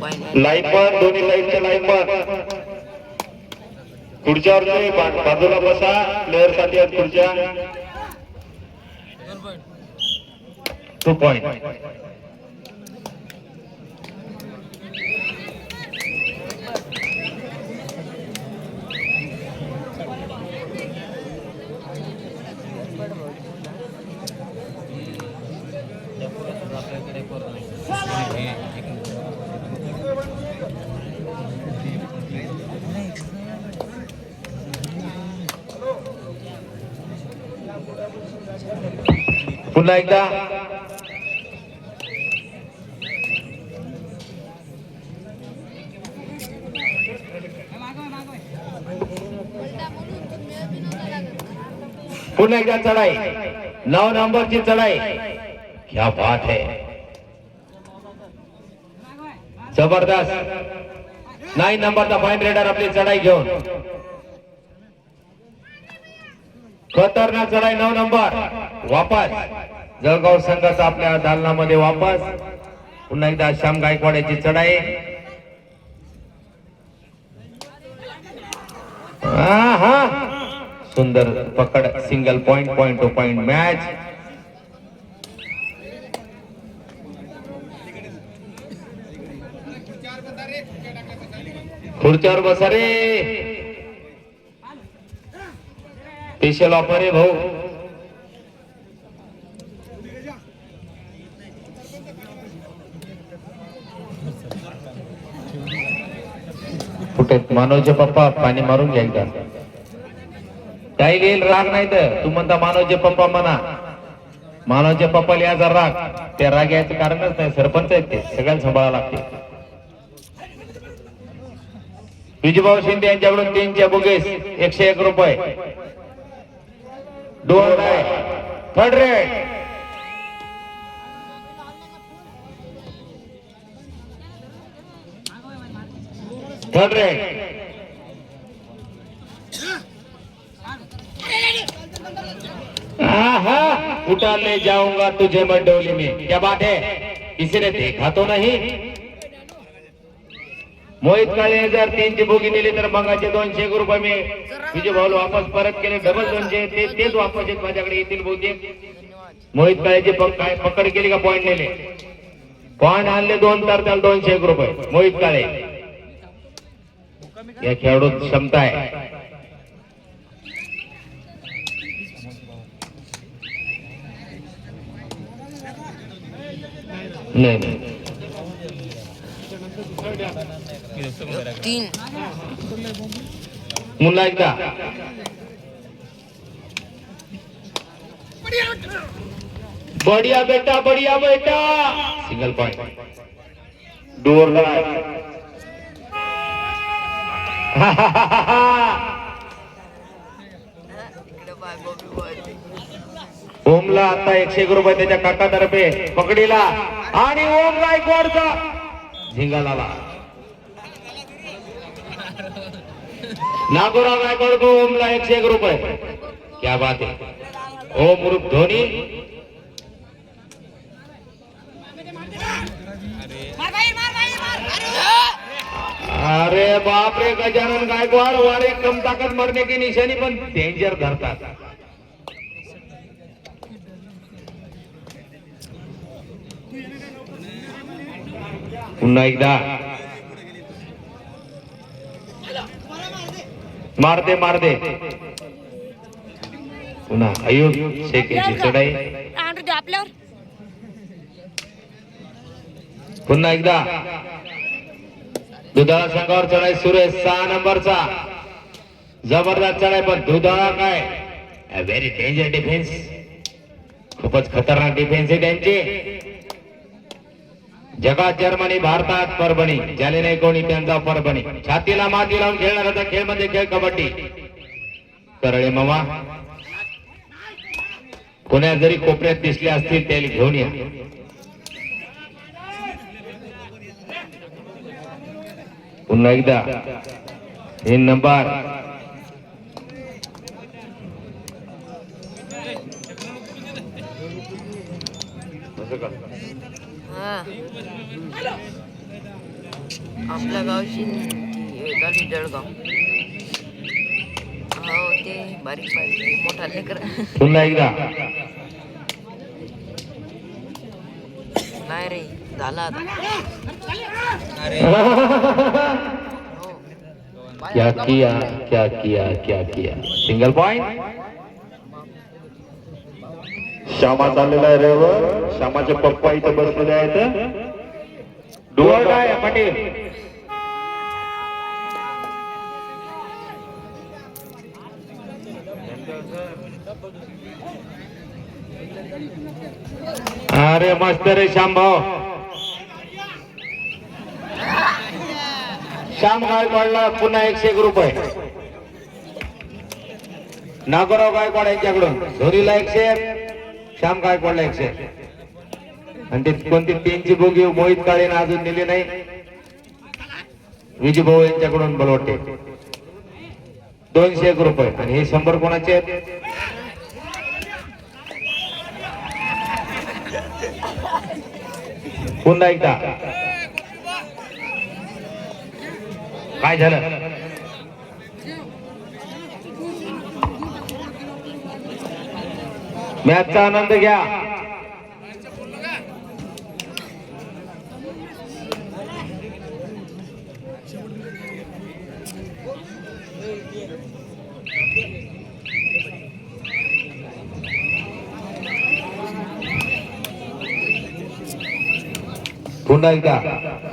Line पण दोन्ही लाईनच्या लाईन पण खुर्च्यावर बाजूला बसा प्लेअरसाठी आहेत खुर्च्या. टू पॉइंट पुन्हा एकदा. पुन्हा एकदा चढाई. नऊ नंबरची चढाई. क्या बात है. जबरदस्त. नाईन नंबरचा फाईन रेडर आपली चढाई घेऊन. खतरनाक चढाई नऊ नंबर. वापस. जळगाव संघाचा आपल्या दालनामध्ये वापस. पुन्हा एकदा श्याम गायकवाड्याची चढाई. सुंदर पकड single point point two point match खुर्च्यावर बसा रे. स्पेशल ऑफर आहे भाऊ. मानवचे पप्पा पाणी मारून घ्या एकदा. काही घेईल राग नाही तर. तू म्हणता मानवचे पप्पा म्हणा. मानवचे पप्पा लिहायचा राग. त्या राग यायचं कारणच नाही. सरपंच आहेत ते. सगळ्यांना सांभाळा लागते. विजूभाऊ शिंदे यांच्याकडून तीनचे बुगेस एकशे एक रुपये. दोन आहे. थर्ड रेट थर्ड रेट आहा, ले जाऊंगा तुझे मैं डोली में। क्या बात है? किसी ने देखा तो नहीं? मोहित काळे जर तीनची बोगी नेली तर मगाचे दोनशे एक रुपये मी तुझे भाऊ वापस परत केले डबल दोनशे ते तेच वापस येत माझ्याकडे येतील बोगी. मोहित काळेची काय पकड केली का पॉईंट नेले? पॉईंट आणले दोन तर त्याला दोनशे एक रुपये. मोहित काळे. या खेळाडू क्षमता आहे. नाही नाही तीन एकदा. बढिया बेटा बढिया बेटा. Single point door. ओमला आता एकशे एक रुपये त्याच्या काकातर्फे. पकडीला. आणि ओम गायकवाडचा झिंगाला नागोराव गायकवाड को ओमला एकशे एक रुपये. क्या बात है ओम रूप धोनी. अरे बाप रे गजानन गायकवाड वारे कम ताकद मरने की निशानी पण डेंजर धरतात. पुन्हा एकदा. मारते मारते पुन्हा. अयुब शेख याची चढाई. पुन्हा एकदा. दुधाळा संघावर चढाई सुरेश सहा नंबरचा. जबरदस्त चढाई पण दुधाळा काय? व्हेरी डेंजर डिफेन्स खूपच खतरनाक डिफेन्स आहे त्यांची. जगात जर्मनी भारतात परभणी ज्याने नाही कोणी त्यांचा परभणी. छातीला माती लावून खेळणारा खेळ म्हणजे खेळ कबड्डी. करळे मामा कोण्या जरी कोपऱ्यात दिसले असतील त्याला घेऊन या. पुन्हा एकदा हे नंबर. हा आपल्या गावची ती झाली जळगाव हो ते बारीक बारीक मोठा लेकर. पुन्हा एकदा. नाही रे झाला आता. क्या किया क्या किया क्या किया. सिंगल पॉइंट श्यामा चाललेला आहे रेवर श्यामाचे पप्पा इथे बसलेले आहेत. Do or die Patil. अरे मस्त रे श्याम भाऊ. श्याम गायकवाडला पुन्हा एकशे एक रुपये. नागोराव गायकवाड यांच्याकडून. झोरीला एकशे एक. श्याम गायकवाडला एकशे? एक आणि ते कोणती तीनची बोगी मोहित काळेनं अजून दिली नाही? विजयभाऊ यांच्याकडून बलवटे वाटते दोनशे एक रुपये. आणि हे शंभर कोणाचे आहेत? पुन्हा एकदा? काय झालं? मॅचचा आनंद घ्या. पुन्हा एकदा.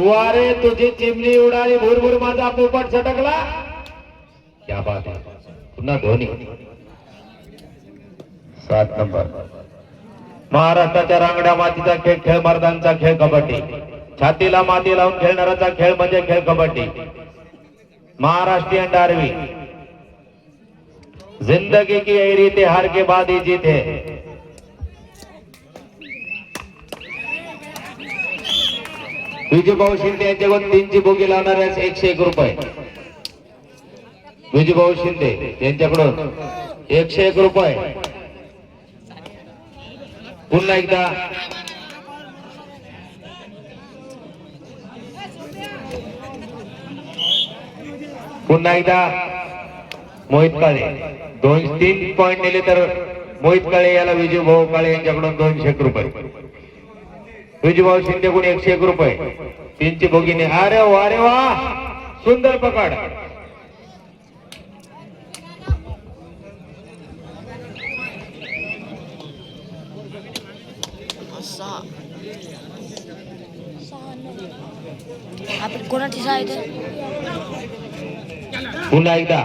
वारे तुझी चिमणी उडाली भुरभुर माझा पोपट सटकला. क्या बात पुन्हा धोनी सात नंबर. महाराष्ट्राच्या रांगड्या मातीचा खेळ खेळ मर्दांचा खेळ कबड्डी. छातीला माती लावून खेळणाराचा खेळ म्हणजे खेळ कबड्डी. महाराष्ट्रीयन डारवी. जिंदगी की ऐरी ते हार के बाद ही जीत है. विजयभाऊ शिंदे यांच्याकडून तीनची बोगी लावणाऱ्यास एकशे एक रुपये. विजयभाऊ शिंदे यांच्याकडून एकशे एक रुपये. पुन्हा एकदा. पुन्हा एकदा. मोहित काळे. दोन तीन पॉईंट नेले तर मोहित काळे याला विजय भाऊ काळे यांच्याकडून दोनशे एक रुपये. विजय भाऊ शिंदेकडून एकशे एक रुपये. तीनची भोगीने अरे वा अरे वा सुंदर पकड. आपण कोणाची पुन्हा एकदा.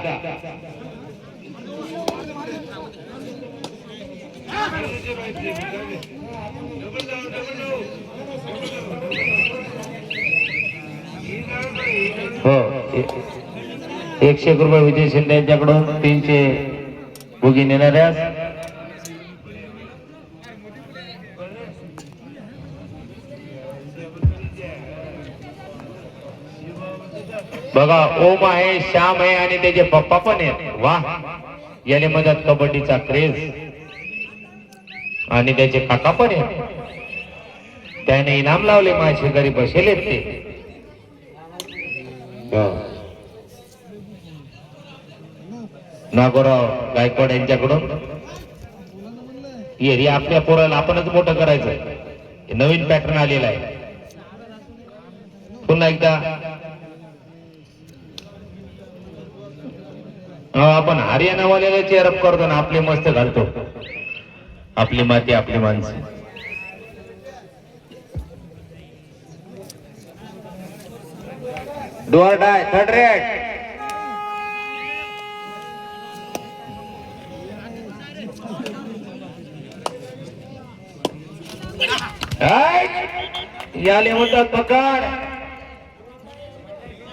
हो एकशे एक रुपये विजय शिंदे यांच्याकडून तीनशे बोगी नेणाऱ्यास बघा ओम आहे श्याम आहे आणि त्याचे पप्पा पण आहेत. वा याने मदत कबड्डीचा क्रेज आणि त्याचे काका पण आहेत. त्याने इनाम लावले माझे घरी बसेलेत ते. नागोराव गायकवाड यांच्याकडून एरिया आपल्या पोराला आपणच मोठं करायचं नवीन पॅटर्न आलेला आहे. पुन्हा एकदा आपण हरियाणावाल्याला चेअरअप करतो ना आपली मस्त घालतो. आपली माती आपली माणसं. डोअर डाय थर्ड रेड याले म्हणतात पकड.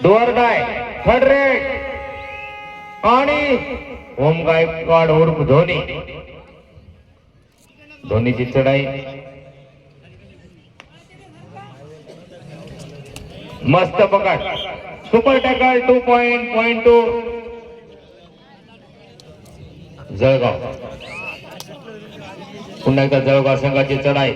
डोअर डाय थर्ड रेड आणि ओम गायकवाड उर्फ धोनी धोनीची चढाई. मस्त पकड. Super tackle two point point two Jalgaon. पुन्हा एकदा जळगाव संघाची चढाई.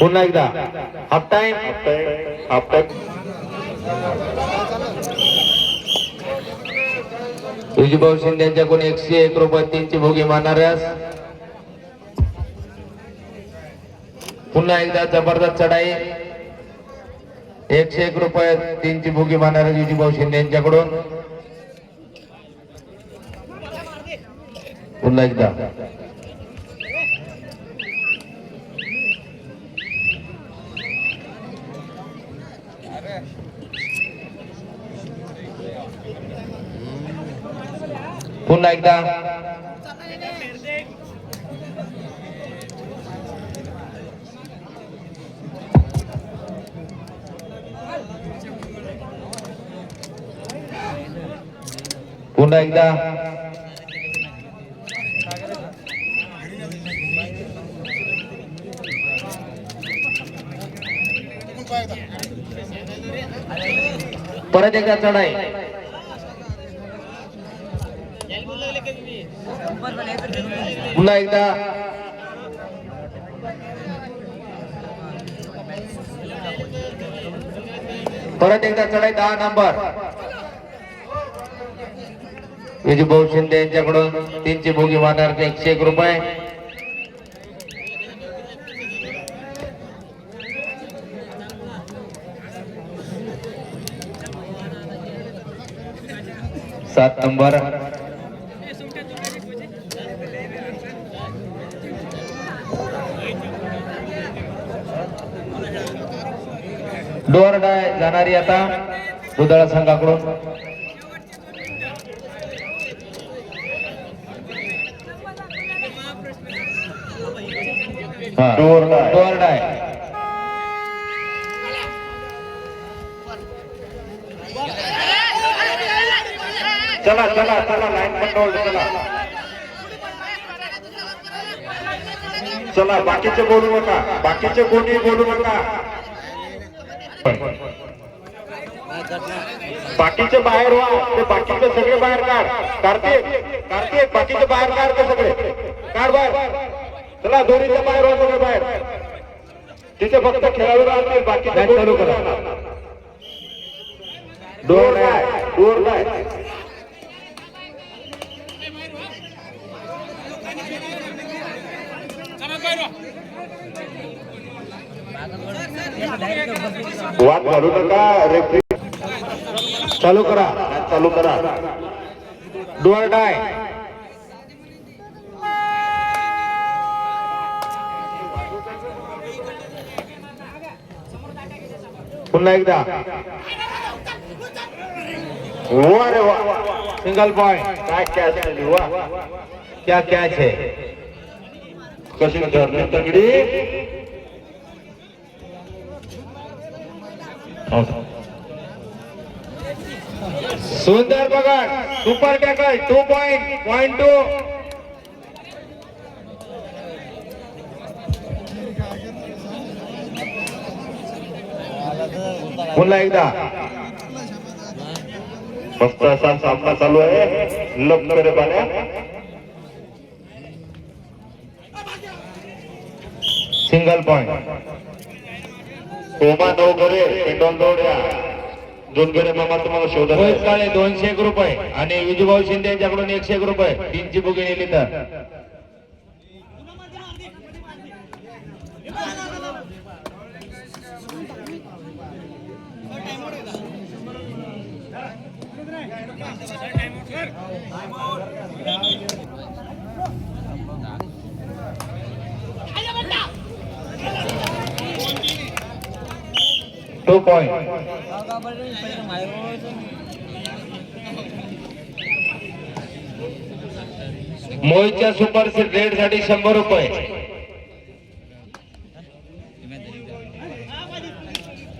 पुन्हा एकदा. हाफ टाइम हाफ टाइम विजयभाऊ शिंदे यांच्याकडून एकशे एक रुपये तीनची भोगी मारणाऱ्यास पुन्हा एकदा जबरदस्त चढाई. एकशे एक रुपये तीनची भोगी मारणाऱ्या विजयभाऊ शिंदे यांच्याकडून. पुन्हा एकदा. पुन्हा एकदा. पुन्हा एकदा. परत एकदा चढाई. पुन्हा एकदा. परत एकदा चढाई दहा नंबर. विजूभाऊ शिंदे यांच्याकडून तीनशे भोगी मारणार एकशे एक रुपये. सात नंबर. डोर डाय जाणारी आता दुधाळा संघाकडून. Do or die. चला चला चला लाईन पण चला. चला बाकीचे बोलू नका. बाकीचे कोणी बोलू नका. बाकीचे बाहेर व्हा. ते बाकीचे सगळे बाहेर काढ. कार्तिक कार्तिक बाकीचे बाहेर काढ ते सगळे. काढ बाहेर. चला दोन्हीच्या बाहेर व्हा सगळे बाहेर. तिथे फक्त खेळाडू राहतील Match चालू करा. डोर नाही. डोर नाही. घालू नका रेफरी चालू करा. चालू करा. डोर डाय पुन्हा एकदा. वा रे वा. सिंगल पॉइंट काय कॅच वा? क्या कॅच है कशी धरली तगडी? सुंदर पकड super tackle two point point two पुन्हा एकदा. मस्त असा सामना चालू आहे. लप करे पाण्या. सिंगल पॉइंट ओमा नवघरे पेटोल दोनगरे मामा तुम्हाला शोधा काळे दोनशे एक रुपये आणि विजूभाऊ शिंदे यांच्याकडून एकशे एक रुपये. तीनची बुकी नेली तर टू पॉइंट मोहितच्या सुपर रेडसाठी शंभर रुपये.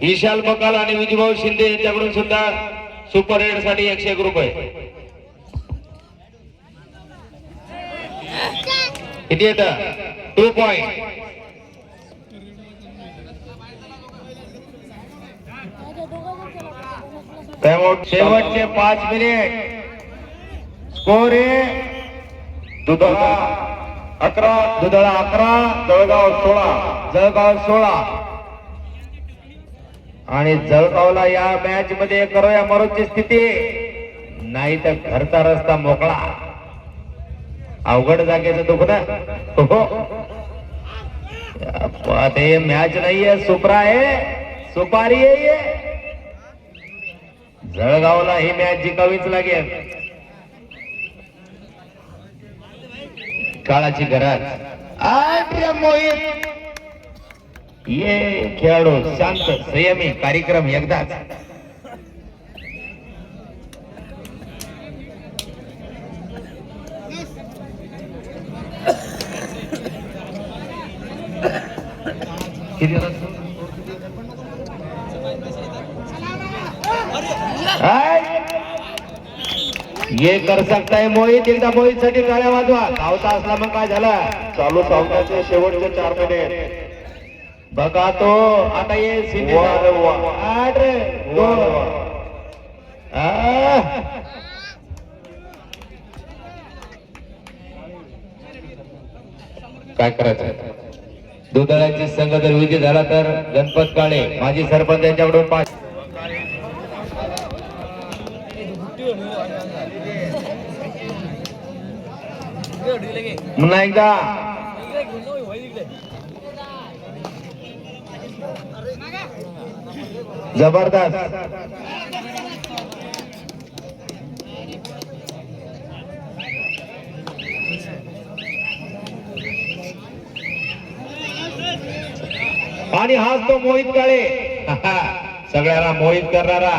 विशाल बकाल आणि विजयभाऊ शिंदे यांच्याकडून सुद्धा सुपर रेडसाठी एकशे एक रुपये. किती येत? टू पॉइंट शेवटचे पाच मिनिट. स्कोर. आहे दुधाळा. अकरा. दुधळा अकरा. जळगाव सोळा. जळगाव सोळा. आणि जळगावला या मॅच मध्ये करूया मरोची स्थिती. नाही तर घरचा रस्ता मोकळा. अवघड जागेचं दुखणं. हो, हो. ते मॅच नाहीये. सुपरा आहे. सुपारी आहे. जळगावला ही मॅच जिंकावीच लागेल. काळाची गरज. आर्य मोहित. ये खेळाडू शांत संयमी कार्यक्रम एकदाच. किती ये कर सकताय मोहित एकदा मोहित साठी टाळ्या वाजवा. धावता असला मग काय झालं? चालू सामन्याचे शेवटचे चार मिनिट बघा तो आता ये. आठ. काय करायचं दुधाळ्याची संघ जर विजय झाला तर गणपत काळे माजी सरपंच यांच्याकडून पाच पुन्हा एकदा जबरदस्त. आणि हाच तो मोहित काळे. सगळ्याला मोहित करणारा.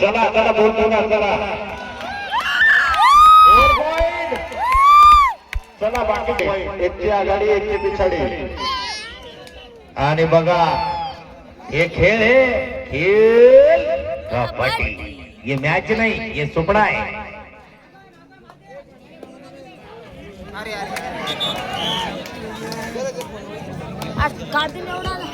चला चला बोलतो ना चला. चला बाकी एकची आघाडी एकची पिछाडी। आणि बघा हे खेळ आहे खेळ कबड्डी. ये मैच नहीं ये सुपडा है आज एवढा